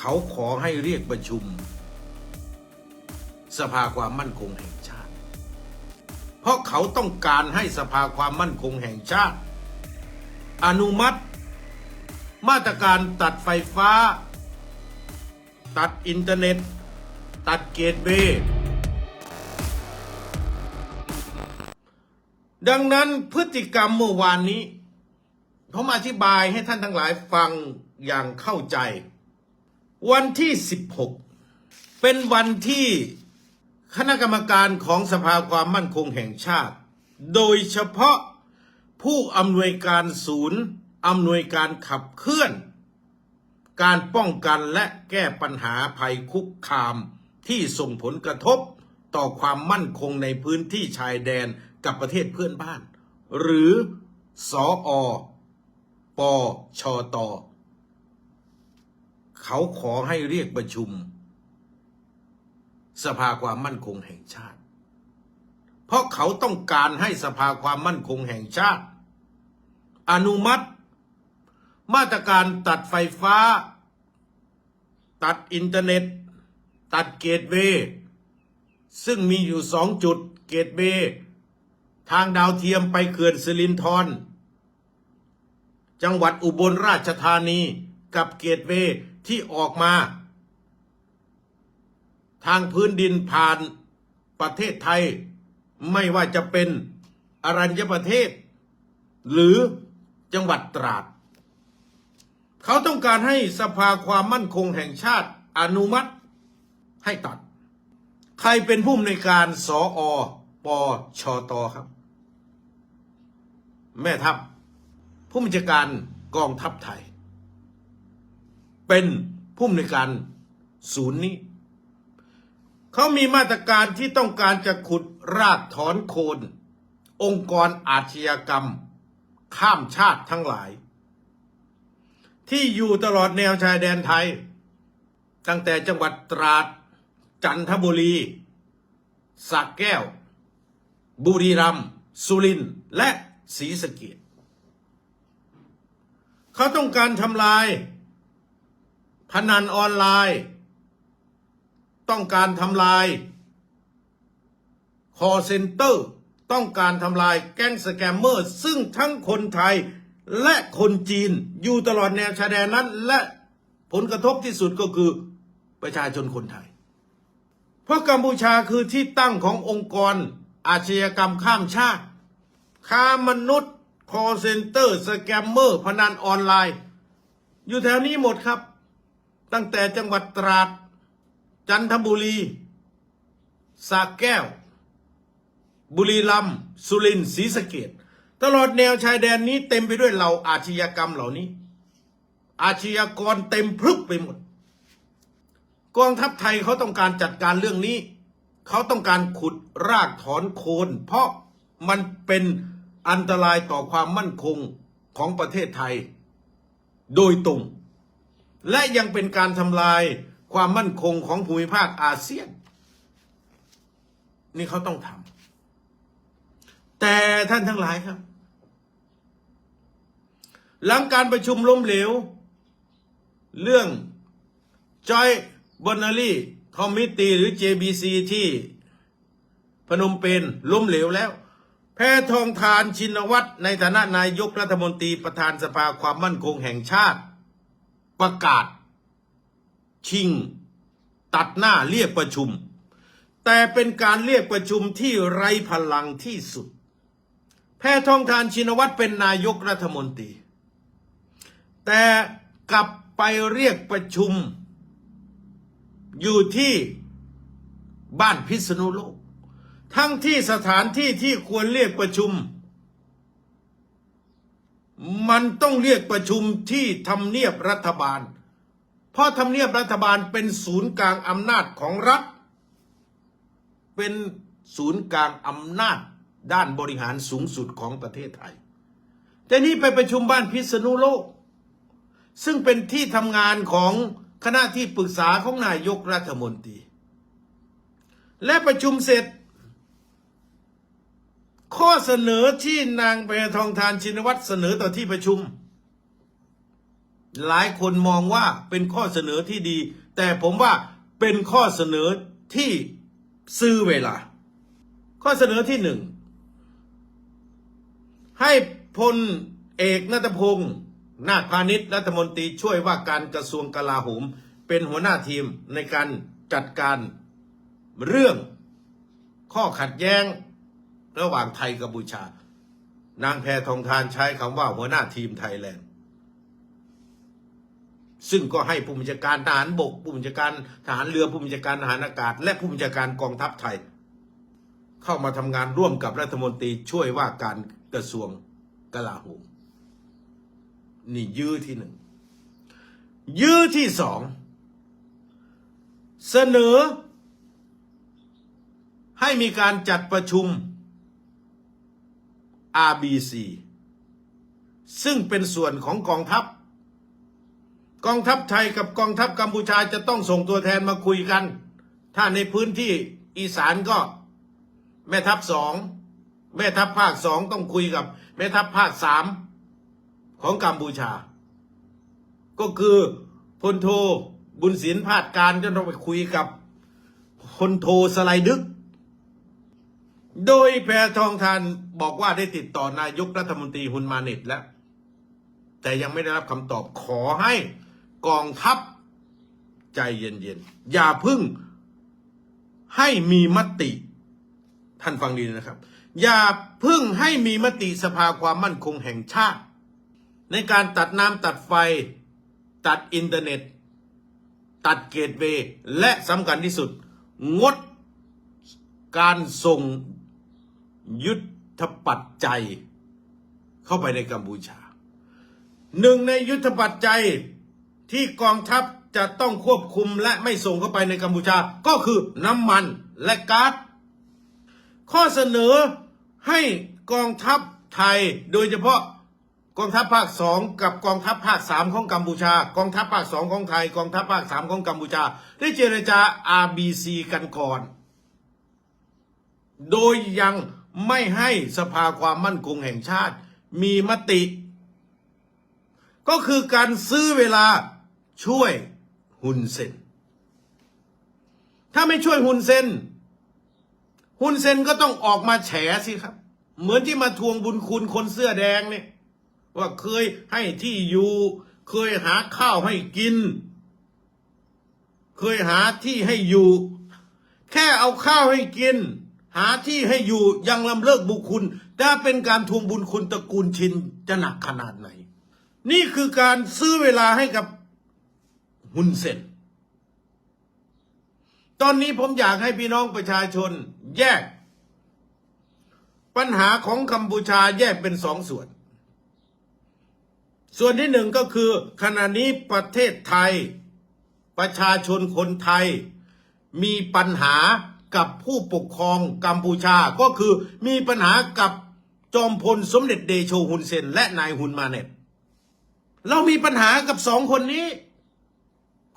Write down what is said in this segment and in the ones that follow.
เขาขอให้เรียกประชุม สภาความมั่นคงแห่งชาติ เพราะเขาต้องการให้สภาความมั่นคงแห่งชาติ อนุมัติ มาตรการตัดไฟฟ้า ตัดอินเทอร์เน็ต ตัดเกตเวย์ดังนั้นพฤติกรรมเมื่อวานนี้ ผมอธิบายให้ท่านทั้งหลายฟังอย่างเข้าใจ วันที่ 16 เป็นวันที่คณะกรรมการของสภาความมั่นคงแห่งชาติ โดยเฉพาะผู้อำนวยการศูนย์อำนวยการขับเคลื่อน การป้องกันและแก้ปัญหาภัยคุกคามที่ส่งผลกระทบต่อความมั่นคงในพื้นที่ชายแดนกับประเทศเพื่อนบ้าน หรือสออปชต เขาขอให้เรียกประชุม สภาความมั่นคงแห่งชาติ เพราะเขาต้องการให้สภาความมั่นคงแห่งชาติ อนุมัติ มาตรการตัดไฟฟ้า ตัดอินเทอร์เน็ต ตัดเกตเวย์ซึ่งมีอยู่สองจุดเกตเวย์ทางดาวเทียมไปเขื่อนสิรินธรจังหวัดอุบลราชธานีกับเกตเวย์ ที่ออกมา ทางพื้นดินผ่านประเทศไทย ไม่ว่าจะเป็นอรัญญประเทศ หรือจังหวัดตราด เขาต้องการให้สภาความมั่นคงแห่งชาติอนุมัติให้ตัด ใครเป็นผู้อำนวยการสออปชตครับ แม่ทัพผู้บัญชาการกองทัพไทย เป็นผู้อำนวยการศูนย์นี้ เขามีมาตรการที่ต้องการจะขุดรากถอนโคน องค์กรอาชญากรรม ข้ามชาติทั้งหลาย ที่อยู่ตลอดแนวชายแดนไทย ตั้งแต่จังหวัดตราด จันทบุรีสระแก้ว บุรีรัมย์สุรินทร์และศรีสะเกษเขาต้องการทำลาย พนันออนไลน์ ต้องการทำลายคอเซ็นเตอร์ต้องการทำลายแก๊งสแกมเมอร์ซึ่งทั้งคนไทยและคนจีนอยู่ตลอดแนวชายแดนนั้น และผลกระทบที่สุดก็คือประชาชนคนไทย เพราะกัมพูชาคือที่ตั้งขององค์กรอาชญากรรมข้ามชาติ ค้ามนุษย์ คอเซ็นเตอร์ สแกมเมอร์ พนันออนไลน์ อยู่แถวนี้หมดครับ ตั้งแต่จังหวัดตราด จันทบุรีสระแก้ว บุรีรัมย์สุรินทร์ศรีสะเกดตลอดแนวชายแดนนี้เต็มไปด้วยเหล่าอาชญากรรมเหล่านี้ อาชญากรเต็มพรึกไปหมด กองทัพไทยเขาต้องการจัดการเรื่องนี้ เขาต้องการขุดรากถอนโคน เพราะมันเป็นอันตรายต่อความมั่นคงของประเทศไทย โดยตรง และยังเป็นการทำลายความมั่นคงของภูมิภาคอาเซียน นี่เขาต้องทำแต่ท่านทั้งหลายครับ หลังการประชุมล้มเหลว เรื่อง Joy b o n a r y Committee หรือ JBC ที่พนมเปญล้มเหลวแล้ว แพทองทานชินวัตรในฐานะนายกรัฐมนตรีประธานสภาความมั่นคงแห่งชาติ ประกาศ ชิง ตัดหน้าเรียกประชุม แต่เป็นการเรียกประชุมที่ไร้พลังที่สุด แพทองทานชินวัตรเป็นนายกรัฐมนตรี แต่กลับไปเรียกประชุม อยู่ที่บ้านพิษณุโลก ทั้งที่สถานที่ที่ควรเรียกประชุม มันต้องเรียกประชุมที่ทำเนียบรัฐบาล เพราะทำเนียบรัฐบาลเป็นศูนย์กลางอำนาจของรัฐ เป็นศูนย์กลางอำนาจด้านบริหารสูงสุดของประเทศไทย แต่นี่ไปประชุมบ้านพิษณุโลก ซึ่งเป็นที่ทำงานของคณะที่ปรึกษาของนายกรัฐมนตรี และประชุมเสร็จ ข้อเสนอที่นางแพทองทานชินวัตรเสนอต่อที่ประชุม หลายคนมองว่าเป็นข้อเสนอที่ดี แต่ผมว่าเป็นข้อเสนอที่ซื้อเวลา ข้อเสนอที่หนึ่งให้พลเอกนัตพงศ์นาคพาณิชย์รัฐมนตรีช่วยว่าการกระทรวงกลาโหม เป็นหัวหน้าทีมในการจัดการเรื่องข้อขัดแย้ง ระหว่างไทยกัมพูชา นางแพทองทานใช้คำว่าหัวหน้าทีมไทยแลนด์ ซึ่งก็ให้ผู้บัญชาการทหารบกผู้บัญชาการทหารเรือผู้บัญชาการทหารอากาศ และผู้บัญชาการกองทัพไทย เข้ามาทำงานร่วมกับรัฐมนตรีช่วยว่าการกระทรวงกลาโหมนี่ยื้อที่หนึ่งยื้อที่สองเสนอให้มีการจัดประชุม RBC ซึ่งเป็นส่วนของกองทัพ กองทัพไทยกับกองทัพกัมพูชาจะต้องส่งตัวแทนมาคุยกัน ถ้าในพื้นที่อีสานก็แม่ทัพสองแม่ทัพภาคสองต้องคุยกับแม่ทัพภาคสามของกัมพูชา ก็คือพลโทบุญศิลป์พาดการจะต้องไปคุยกับพลโทสไลดึก โดยแพทองทานบอกว่าได้ติดต่อนายกรัฐมนตรีฮุนมาเน็ตแล้ว แต่ยังไม่ได้รับคำตอบขอให้กองทัพใจเย็นๆ อย่าพึ่งให้มีมติ ท่านฟังดีนะครับ อย่าพึ่งให้มีมติสภาความมั่นคงแห่งชาติ ในการตัดน้ำตัดไฟ ตัดอินเทอร์เน็ต ตัดเกตเวย์และสำคัญที่สุด งดการส่ง ยุทธปัจจัย เข้าไปในกัมพูชา หนึ่งในยุทธปัจจัยที่กองทัพจะต้องควบคุมและไม่ส่งเข้าไปในกัมพูชาก็คือน้ำมันและก๊าซข้อเสนอให้กองทัพไทยโดยเฉพาะกองทัพภาคสองกับกองทัพภาคสามของกัมพูชา กองทัพภาคสองของไทย กองทัพภาคสามของกัมพูชา ได้เจรจา RBC กันก่อน โดยยัง ไม่ให้สภาความมั่นคงแห่งชาติ มีมติ ก็คือการซื้อเวลาช่วยฮุนเซนถ้าไม่ช่วยฮุนเซนฮุนเซนก็ต้องออกมาแฉสิครับ เหมือนที่มาทวงบุญคุณคนเสื้อแดงเนี่ย ว่าเคยให้ที่อยู่ เคยหาข้าวให้กิน เคยหาที่ให้อยู่ แค่เอาข้าวให้กิน หาที่ให้อยู่ยังลำเลิกบุญคุณถ้าเป็นการทวงบุญคุณตระกูลชินจะหนักขนาดไหน นี่คือการซื้อเวลาให้กับฮุนเซนตอนนี้ผมอยากให้พี่น้องประชาชนแยก ปัญหาของกัมพูชาแยกเป็นสองส่วน ส่วนที่หนึ่งก็คือ ขณะนี้ประเทศไทย ประชาชนคนไทยมีปัญหา กับผู้ปกครองกัมพูชาก็คือมีปัญหากับจอมพลสมเด็จเดโชฮุนเซน และนายฮุนมาเน็ตเรามีปัญหากับสองคนนี้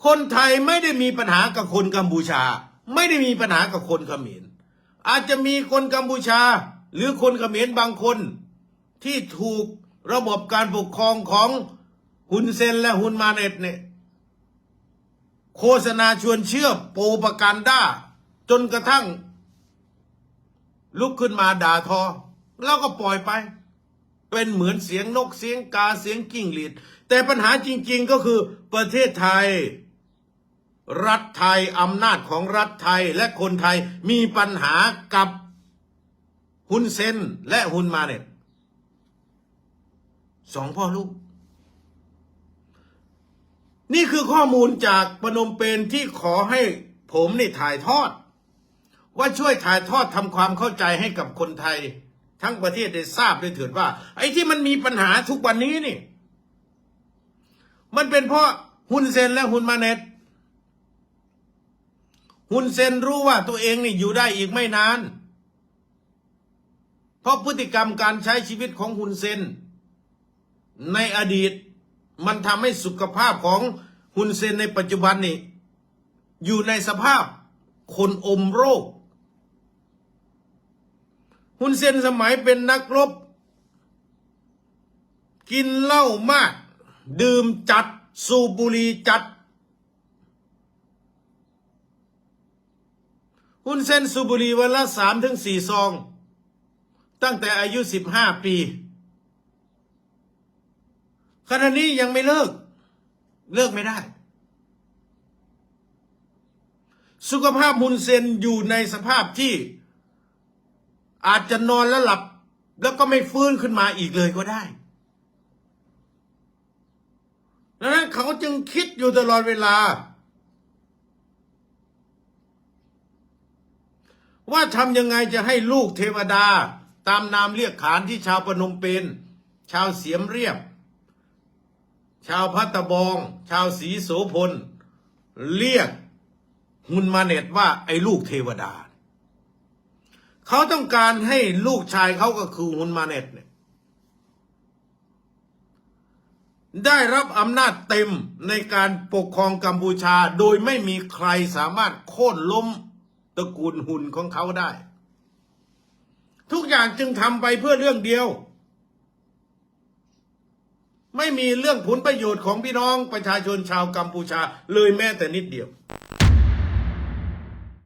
คนไทยไม่ได้มีปัญหากับคนกัมพูชา ไม่ได้มีปัญหากับคนเขมรอาจจะมีคนกัมพูชา หรือคนเขมรบางคน ที่ถูกระบบการปกครองของฮุนเซนและฮุนมาเน็ตเนี่ยโฆษณาชวนเชื่อโปรปกันด้า จนกระทั่ง ลุกขึ้นมาด่าทอ แล้วก็ปล่อยไป เป็นเหมือนเสียงนกเสียงกาเสียงกิ้งหรีด แต่ปัญหาจริง ๆ ก็คือประเทศไทย รัฐไทยอำนาจของรัฐไทยและคนไทยมีปัญหากับฮุนเซนและฮุนมาเน็ตสองพ่อลูก นี่คือข้อมูลจากปนมเปญที่ขอให้ผมนี่ถ่ายทอด ว่าช่วยถ่ายทอดทำความเข้าใจให้กับคนไทย ทั้งประเทศได้ทราบด้วยเถิดว่า ไอ้ที่มันมีปัญหาทุกวันนี้นี่ มันเป็นเพราะฮุนเซนและฮุนมาเนตฮุนเซนรู้ว่าตัวเองนี่อยู่ได้อีกไม่นาน เพราะพฤติกรรมการใช้ชีวิตของฮุนเซน ในอดีตมันทำให้สุขภาพของฮุนเซนในปัจจุบันนี่อยู่ในสภาพคนอมโรค ฮุนเซนสมัยเป็นนักรบ กินเหล้ามาก ดื่มจัด สูบบุหรี่จัดฮุนเซนสูบบุหรี่วันละสามถึงสี่ซอง ตั้งแต่อายุสิบห้าปีขณะนี้ยังไม่เลิก เลิกไม่ได้ สุขภาพฮุนเซนอยู่ในสภาพที่ อาจจะนอนแล้วหลับ แล้วก็ไม่ฟื้นขึ้นมาอีกเลยก็ได้ดังนั้นเขาจึงคิดอยู่ตลอดเวลา ว่าทำยังไงจะให้ลูกเทวดา ตามนามเรียกขานที่ชาวปนมเปญชาวเสียมเรียบ ชาวพัตตะบอง ชาวสีโสพล เรียกฮุนมาเน็ตว่าไอ้ลูกเทวดา เขาต้องการให้ลูกชายเขาก็คือฮุนมาเน็ตเนี่ยได้รับอำนาจเต็มในการปกครองกัมพูชาโดยไม่มีใครสามารถโค่นล้มตระกูลหุ่นของเขาได้ ทุกอย่างจึงทำไปเพื่อเรื่องเดียว ไม่มีเรื่องผลประโยชน์ของพี่น้องประชาชนชาวกัมพูชาเลยแม้แต่นิดเดียว